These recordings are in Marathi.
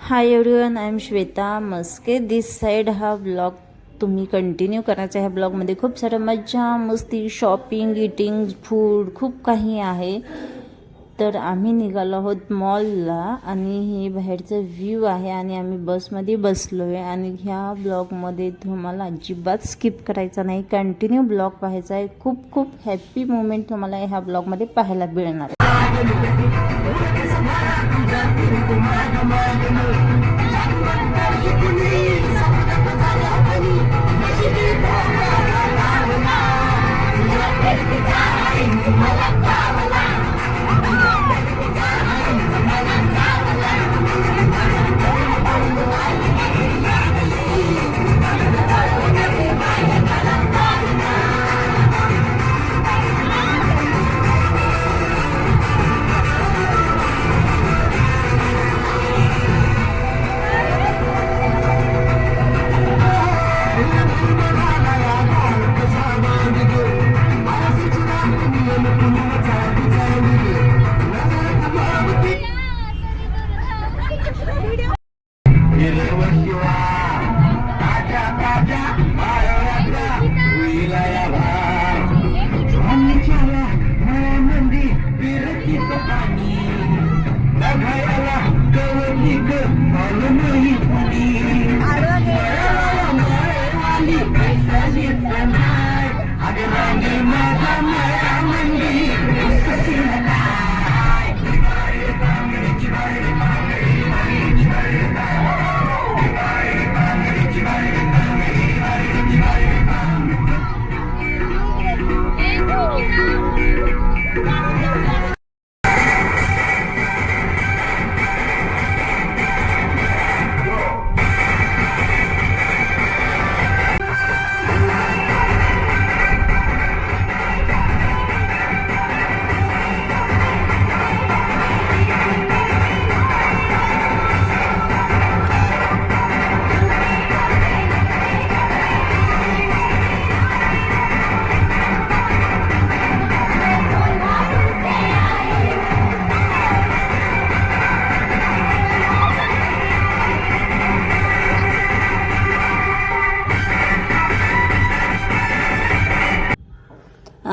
Hi everyone I am Shweta Maske this side हा ब्लॉग तुम्ही कंटिन्यू करायचा ह्या ब्लॉगमध्ये खूप सारं मज्जा मस्ती शॉपिंग इटिंग फूड खूप काही आहे. तर आम्ही निघालो आहोत मॉलला आणि हे बाहेरचं व्ह्यू आहे आणि आम्ही बसमध्ये बसलो आहे आणि ह्या ब्लॉगमध्ये तुम्हाला अजिबात स्किप करायचा नाही. कंटिन्यू ब्लॉग पाहायचा आहे. खूप खूप हॅप्पी मोमेंट तुम्हाला ह्या ब्लॉगमध्ये पाहायला मिळणार आहे. I'm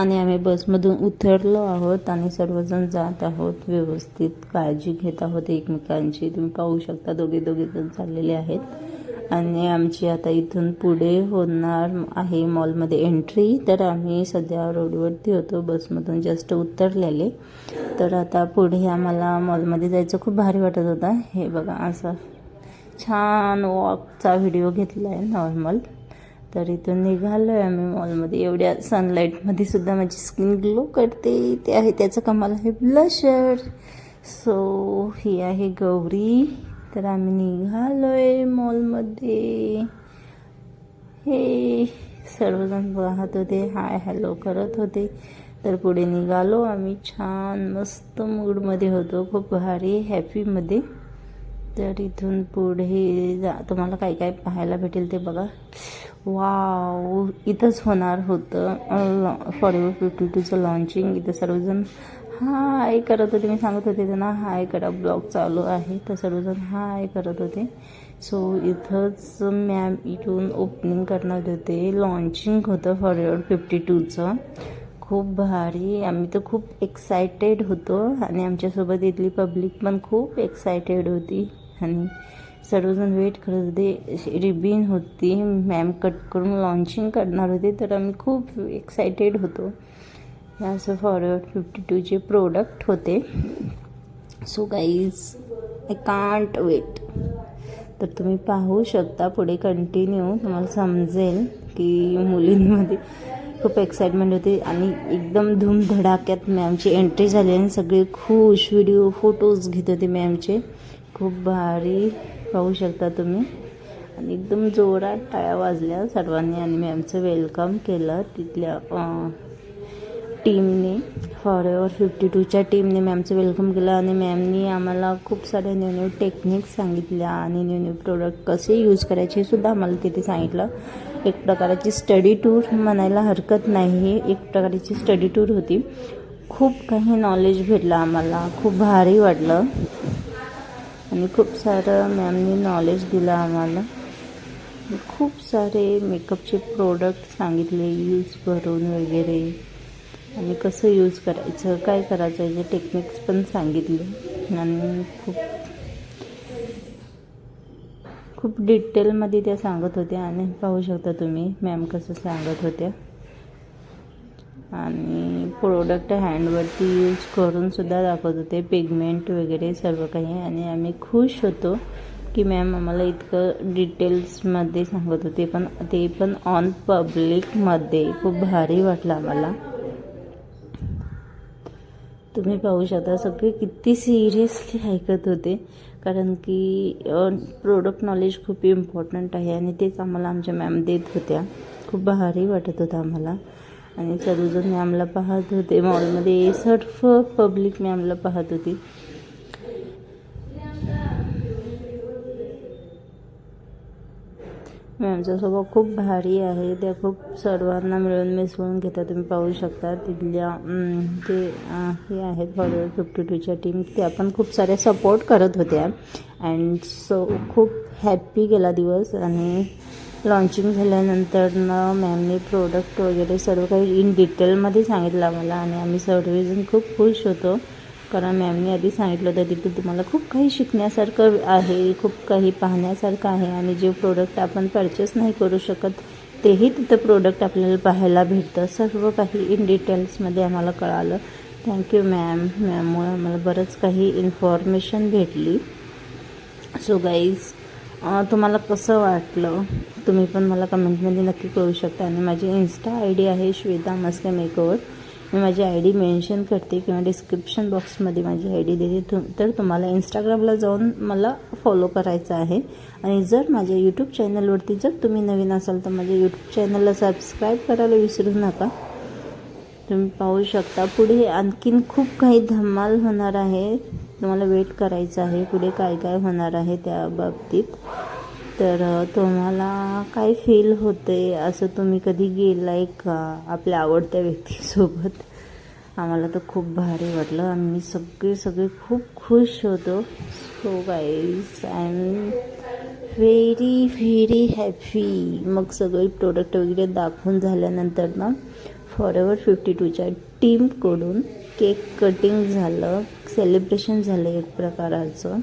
आणि आम्ही बसमधून उतरलो आहोत आणि सर्वजण जात आहोत व्यवस्थित काळजी घेत आहोत एकमेकांची. तुम्ही पाहू शकता दोघे दोघे जण चाललेले आहेत. आणि आमची आता इथून पुढे होणार आहे मॉलमध्ये एंट्री. तर आम्ही सध्या रोडवरती होतो बसमधून जस्ट उतरलेले. तर आता पुढे आम्हाला मॉलमध्ये जायचं खूप भारी वाटत होता. हे बघा असं छान वॉकचा व्हिडिओ घेतला आहे नॉर्मल तर इथून निघालो आहे आम्ही मॉलमध्ये एवढ्या सनलाईटमध्ये सुद्धा माझी स्किन ग्लो करते. ते आहे त्याचं कमाल आहे ब्लशर सो ही आहे गौरी. तर आम्ही निघालो आहे मॉलमध्ये हे सर्वजण पाहत होते. हाय हॅलो करत होते. तर पुढे निघालो आम्ही. छान मस्त मूडमध्ये होतो. खूप भारी हॅपीमध्ये तर इथून पुढे जा. तुम्हाला काय काय पाहायला भेटेल ते बघा. वाव इथंच होणार होतं फॉर फिफ्टी टूचं लॉन्चिंग इथं सर्वजण हाय करत होते. मी सांगत होते त्यांना हाय करा ब्लॉग चालू आहे. तर सर्वजण हाय करत होते. सो इथंच मॅम इथून ओपनिंग करणार होते. लॉन्चिंग होतं फॉरवर्ड फिफ्टी टूचं खूप भारी. आम्ही तर खूप एक्सायटेड होतो. आणि आमच्यासोबत इथली पब्लिक पण खूप एक्सायटेड होती. आणि सर्वजण वेट करत होते रिबीन होती मॅम कट करून लॉन्चिंग करणार होते तर आम्ही खूप एक्सायटेड होतो। हे असं फॉरवर्ड फिफ्टी टूचे प्रोडक्ट होते। So guys I can't wait तर तुम्ही पाहू शकता पुढे कंटिन्यू तुम्हाला समजेल की मुलींमध्ये खूप एक्साइटमेंट होती आणि एकदम धूमधडाक्यात मॅमची एंट्री झाली आणि सगळे खुश व्हिडिओ फोटोज घेत होते मॅमचे खूप भारी पाहू शकता तुम्ही. आणि एकदम जोरात टाळ्या वाजल्या सर्वांनी आणि मॅमचं वेलकम केलं तिथल्या टीमने फॉर फिफ्टी टूच्या टीमने मॅमचं वेलकम केलं आणि मॅमनी आम्हाला खूप साऱ्या न्यू न्यू टेक्निक्स सांगितल्या आणि न्यू न्यू प्रोडक्ट कसे यूज करायचे हे सुद्धा आम्हाला तिथे सांगितलं. एक प्रकारची स्टडी टूर म्हणायला हरकत नाही. एक प्रकारची स्टडी टूर होती. खूप काही नॉलेज भेटलं आम्हाला. खूप भारी वाटलं. आणि खूप सारं मॅमनी नॉलेज दिलं आम्हाला. खूप सारे मेकअपचे प्रोडक्ट सांगितले यूज करून वगैरे. आणि कसं यूज करायचं काय करायचं याचे टेक्निक्स पण सांगितले. आणि खूप खूप डिटेलमध्ये त्या सांगत होत्या. आणि पाहू शकता तुम्ही मॅम कसं सांगत होत्या. आणि प्रोडक्ट हँडवरती यूज करूनसुद्धा दाखवत होते. पिगमेंट वगैरे सर्व काही. आणि आम्ही खुश होतो की मॅम आम्हाला इतकं डिटेल्समध्ये सांगत होते. पण ते पण ऑन पब्लिकमध्ये खूप भारी वाटलं आम्हाला. तुम्ही पाहू शकता सगळे किती सिरियसली ऐकत होते. कारण की प्रोडक्ट नॉलेज खूप इम्पॉर्टंट आहे. आणि तेच आम्हाला आमच्या मॅम देत होत्या. खूप भारी वाटत होतं आम्हाला. आणि सर्वजण मॅमला पाहत होते. मॉलमध्ये सर्फ पब्लिक मॅमला पाहत होती. मॅमचा स्वभाव खूप भारी आहे. त्या खूप सर्वांना मिळून मिसळून घेतात तुम्ही पाहू शकता. तिथल्या ते जे हे आहेत फॉलोअर फिफ्टी टूच्या टीम त्या पण खूप साऱ्या सपोर्ट करत होत्या. अँड सो खूप हॅप्पी गेला दिवस. आणि लॉन्चिंग झाल्यानंतरनं मॅमने प्रोडक्ट वगैरे सर्व काही इन डिटेलमध्ये सांगितलं आम्हाला आणि आम्ही सर्वजण खूप खुश होतो. कारण मॅमने आधी सांगितलं होतं तिथे तुम्हाला खूप काही शिकण्यासारखं आहे खूप काही पाहण्यासारखं आहे आणि जे प्रोडक्ट आपण परचेस नाही करू शकत तेही तिथं प्रोडक्ट आपल्याला पाहायला भेटतं. सर्व काही इन डिटेल्समध्ये आम्हाला कळालं. थँक्यू मॅम मॅममुळे आम्हाला बरंच काही इन्फॉर्मेशन भेटली. सो गाईज तुम्हाला कसं वाटलं? तुम्ही पण मला कमेंटमध्ये नक्की करू शकता. आणि माझी इन्स्टा आय डी आहे श्वेता मस्के मेकओवर मी माझी आय डी मेन्शन करते किंवा डिस्क्रिप्शन बॉक्समध्ये माझी आय डी देते. तु तर तुम्हाला इंस्टाग्रामला जाऊन मला फॉलो करायचं आहे. आणि जर माझ्या यूट्यूब चॅनलवरती जर तुम्ही नवीन असाल तर माझ्या यूट्यूब चॅनलला सबस्क्राईब करायला विसरू नका. तुम्ही पाहू शकता. पुढे आणखीन खूप काही धमाल होणार आहे. तुम्हाला वेट करायचं आहे पुढे काय काय होणार आहे त्या बाबतीत. तर तुम्हाला काय फील होते असं तुम्ही कधी गेलाय का आपल्या आवडत्या व्यक्तीसोबत? आम्हाला तर खूप भारी वाटलं. आम्ही सगळे सगळे खूप खुश होतो. So guys I am very very happy मग सगळे प्रोडक्ट वगैरे दाखवून झाल्यानंतर ना फॉर एवर फिफ्टी टूच्या टीमकडून केक कटिंग झालं सेलिब्रेशन झालं एक प्रकाराचं.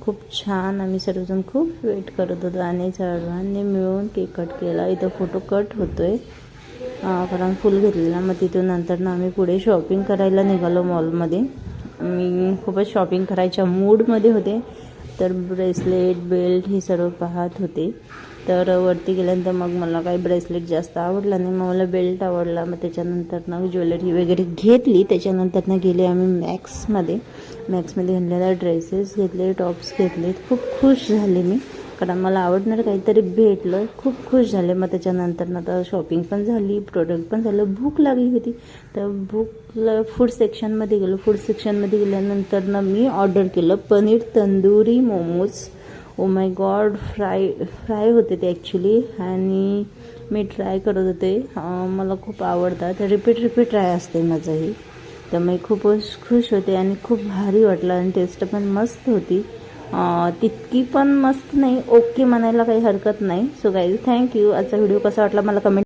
खूप छान आम्ही सर्वजण खूप वेट करत होतो. आणि सर्वांनी मिळून केक कट केला. इथं फोटो कट होतो आहे कारण फुल घेतलेला. मग तिथून नंतर ना आम्ही पुढे शॉपिंग करायला निघालो मॉलमध्ये मी खूपच शॉपिंग करायच्या मूडमध्ये होते. तर ब्रेसलेट बेल्ट हे सर्व पाहत होते. तर वरती गेल्यानंतर मग मला काही ब्रेसलेट जास्त आवडला नाही. मग मला बेल्ट आवडला. मग त्याच्यानंतर ना ज्वेलरी वगैरे घेतली. त्याच्यानंतर ना गेले आम्ही मॅक्समध्ये मॅक्समध्ये घेतलेल्या ड्रेसेस घेतले टॉप्स घेतले खूप खुश झाले मी. कारण मला आवडणारं काहीतरी भेटलं. खूप खुश झाले. मग त्याच्यानंतर ना आता शॉपिंग पण झाली प्रोडक्ट पण झालं. भूक लागली होती. तर भूकला फूड सेक्शनमध्ये गेलो. फूड सेक्शनमध्ये गेल्यानंतर ना मी ऑर्डर केलं paneer tandoori momos. Oh my God fry fry होते ते ॲक्च्युली आणि मी ट्राय करत होते. मला खूप आवडतात. रिपीट रिपीट ट्राय असते माझंही. तर मी खूपच खुश होते आणि खूप भारी वाटलं आणि टेस्ट पण मस्त होती. तितकी पण मस्त नाही. ओके म्हणायला काही हरकत नाही. सो गाईज थँक्यू आजचा व्हिडिओ कसा वाटला मला कमेंट